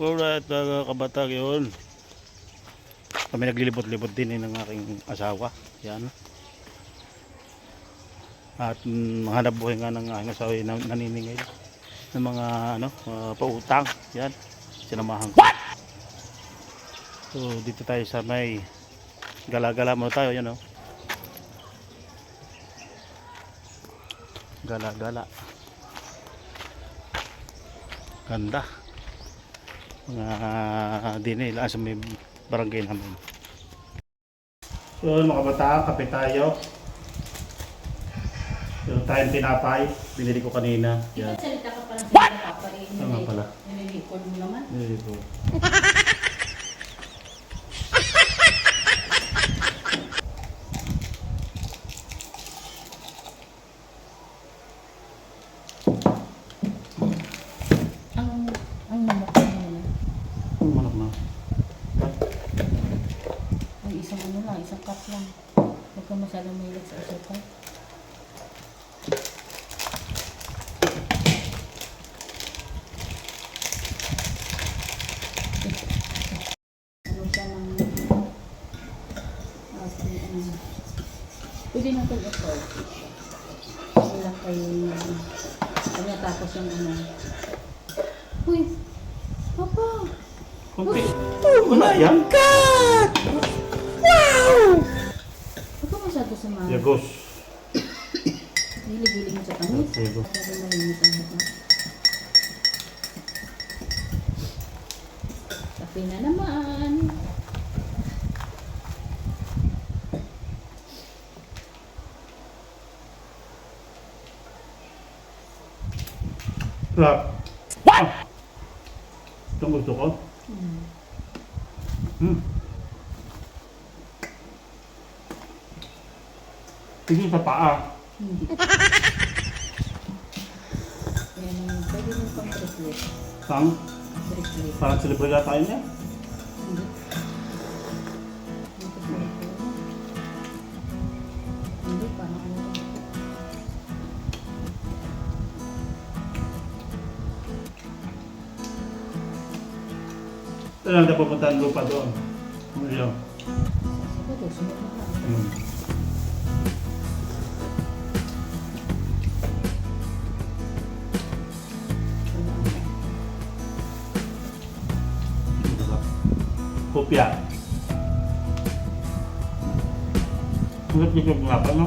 Alright mga kabatag yun. Kami naglilibot-libot din eh, ng aking asawa. Yan. At mm, hanap buhay nga ng aking asawa ay nan- naniningil ng mga ano, ah, pautang. Yan. Sinamahan ko. So dito tayo sa may gala-gala muna tayo. Yan oh. Gala-gala. Ganda mga dinil sa may barangay namin. So mga bata, kape tayo. Meron tayong tinapay. Binili ko kanina. Yan. Salita ka pala sa mga papa eh. Tama pala. Nililikod mo naman. Binili ko. Ang, ang manok mo naman. Ang manok na. Ang isang cup lang. Huwag ka masyadong mahilig sa asukal. Ano siya ng... Sige, ano. Pwede natin ito. Wala kay... Ano tapos yung ano. Uy! Papa! Kunti. Wala yan. Huwag sa mga... Yagos. Hilig-hilig mo sa tamis. Yagos. Sabi malinis ang mukha. Kape na naman. Sarap. What? Itong gusto ko. Hmm. Hmm. Tingin sa paa. Hindi. Yan ang pwede mo pang bracelet. Sang, Bracelet. parang celebrate tayo niya. Hindi. Hindi, parang ano pupunta ang lupa doon. Ano yun? Sabi ko, sunod na. Hmm. Kopya. Ang ganda yung nga pa, no?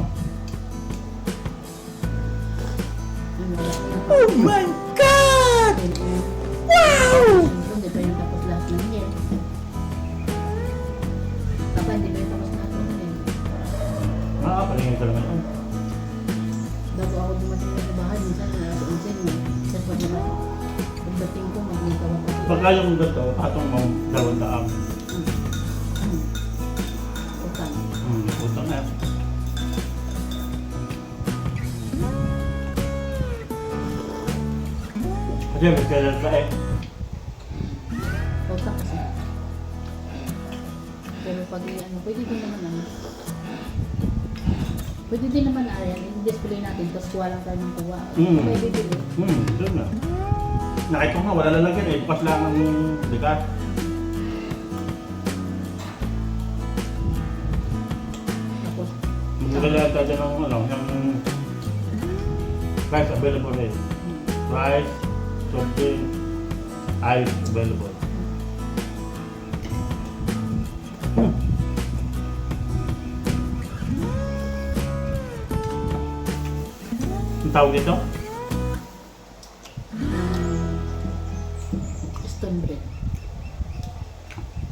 Oh my God! Wow! Hindi pa yung tapos lahat ng yan. Papa, hindi pa yung tapos lahat ng yan. Ah, palingin ko naman. Bago ako dumating sa bahay, minsan na sa unsin mo. Sa pagdating ko, maglitaw ako. Pagka yung ganito, patong mo, Kailan ka eh. Utang kasi. Pero pag ano, pwede din naman ano. Pwede din naman ayan, i-display natin, tapos kuha lang tayo ng kuha. Hmm. Pwede din eh. Hmm, doon na. Nakita ko nga, wala lalagyan eh. Bukas lang ang bigas. Tapos, Magdala tayo dyan ng ano, yung rice available eh. Rice, something, ice available. Hmm. Ang tawag dito? stone bread.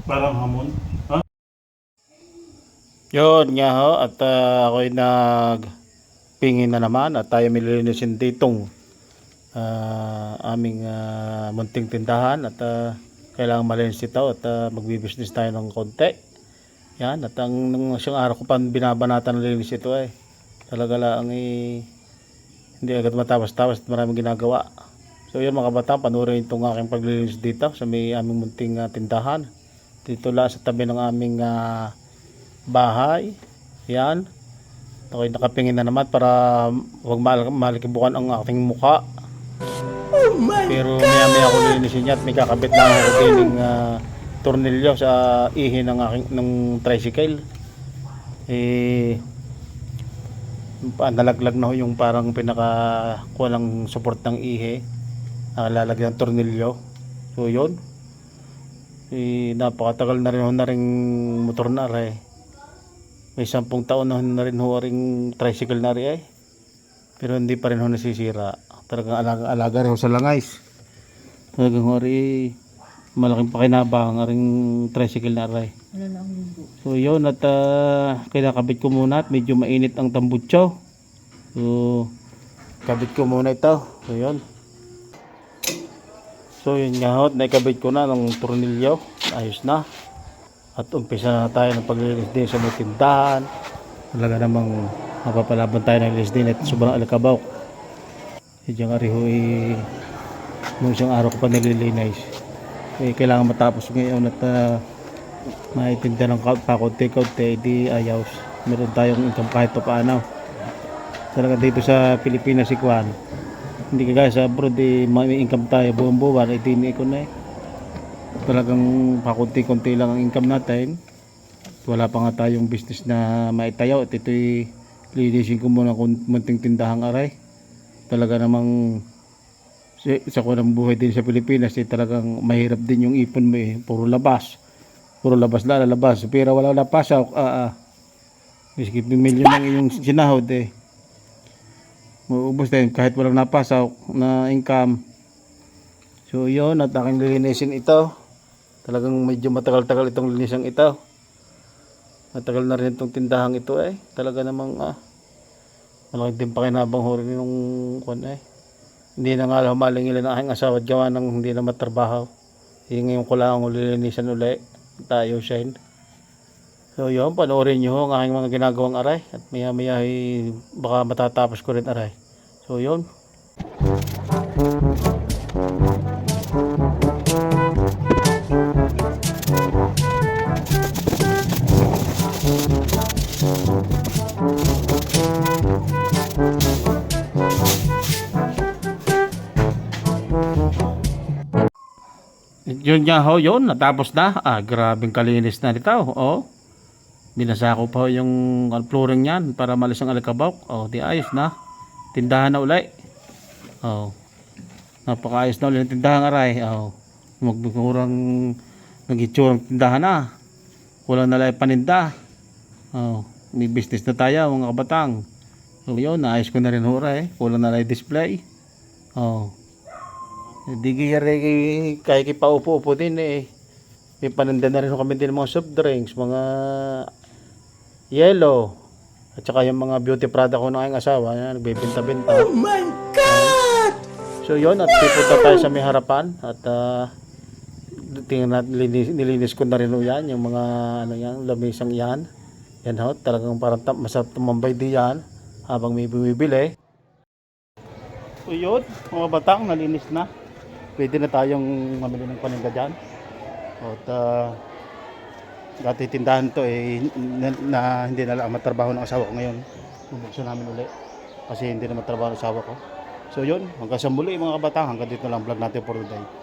Parang hamon. Ha? Yun nga ho, at uh, ako'y nag pingin na naman at tayo mililinisin ditong ah, aming ah, munting tindahan at ah, kailangan malinis ito at uh, magbibusiness tayo ng konti. Yan, at ang nung siyang araw ko pa binabanatan ng linis ito eh. Talaga lang eh, hindi agad matapos-tapos at maraming ginagawa. So yun mga kabataan, panurin itong aking paglilinis dito sa may aming munting ah, tindahan. Dito lang sa tabi ng aming ah, bahay. Yan. Ako'y nakapingin na naman para huwag mal malikibukan ang aking mukha. Oh Pero maya maya ako lilinisin niya at may kakabit na ako dining uh, tornilyo sa ihi ng aking ng tricycle. Eh nalaglag na ho yung parang pinaka kuha ng support ng ihe nakalagyan ng tornilyo. So yun. Eh, napakatagal na rin ho na ring motor na rin may sampung taon na, rin ho ring tricycle na rin eh. Pero hindi pa rin ho nasisira talagang alaga, alaga rin sa langais talagang ho rin malaking pakinabang ring tricycle na linggo? So yun at uh, kinakabit ko muna at medyo mainit ang tambutso. So kabit ko muna ito. So yun. So yun nga ho, naikabit ko na ng tornilyo. Ayos na. At umpisa na tayo ng paglilinis din sa may tindahan. Talaga namang mapapalaban tayo ng linis din at sobrang alakabaw. Yung ariho eh, nung isang araw ko pa nililinis. Eh, kailangan matapos ngayon at uh, maitinda ng ka- pakunti-kunti, di ayos. Meron tayong income kahit pa paano. Talaga dito sa Pilipinas si Kwan. Hindi kagaya sa abroad, eh, may income tayo buong buwan, eh, tini ko na eh. Talagang pakunti-kunti lang ang income natin. Wala pa nga tayong business na maitayaw at ito'y linisin ko muna kung munting tindahang aray. Talaga namang sa, sa kunang buhay din sa Pilipinas, eh, talagang mahirap din yung ipon mo eh. Puro labas. Puro labas na lalabas pero wala na pasok ah ah. Miski milyon lang yung sinahod eh. Maubos din kahit walang napasok na income. So yun at aking lilinisin ito. Talagang medyo matagal-tagal itong linisang ito. Matagal na rin itong tindahang ito eh. Talaga namang ah malaki din pakinabang ho rin yung kwan eh hindi na nga humaling ilan ang aking asawa at gawa ng hindi na matrabaho yung ngayon ko lang ang lilinisan uli tayo shine. So yun, panoorin nyo ang aking mga ginagawang aray at maya maya ay baka matatapos ko rin aray. So yun. Yun nga ho, yun, natapos na. Ah, grabing kalinis na nito. Oh. Binasa ko pa yung flooring niyan para malis ang alikabok. Oh, di ayos na. Tindahan na uli. Oh. Napakaayos na ulit ng tindahan aray. Oh. Magkurang nag-itsurang tindahan na. Kulang na lang paninda. Oh. May business na tayo mga kabatang. So yun, naayos ko na rin hura eh. Kulang na lang display. Oh. Hindi kaya kaya paupo-upo din eh. May paninda na rin kami din ng mga soft drinks, mga yellow. At saka yung mga beauty product ko ng aking asawa, yan, nagbebenta-benta. Oh my God! So yun, at pupunta tayo sa may harapan. At uh, tingnan natin, linis, nilinis ko na rin yan, yung mga ano yan, lamisang yan. Yan ho, talagang parang masarap tumambay di yan habang may bumibili. So yun, mga batang, nalinis na. Pwede na tayong mamili ng paninda dyan. At uh, dati tindahan to eh, na, na hindi na lang matrabaho ng asawa ko ngayon. Bubuksan namin uli. Kasi hindi na matrabaho ng asawa ko. So yun, hanggang sa muli mga kabatang, hanggang dito lang vlog natin for today.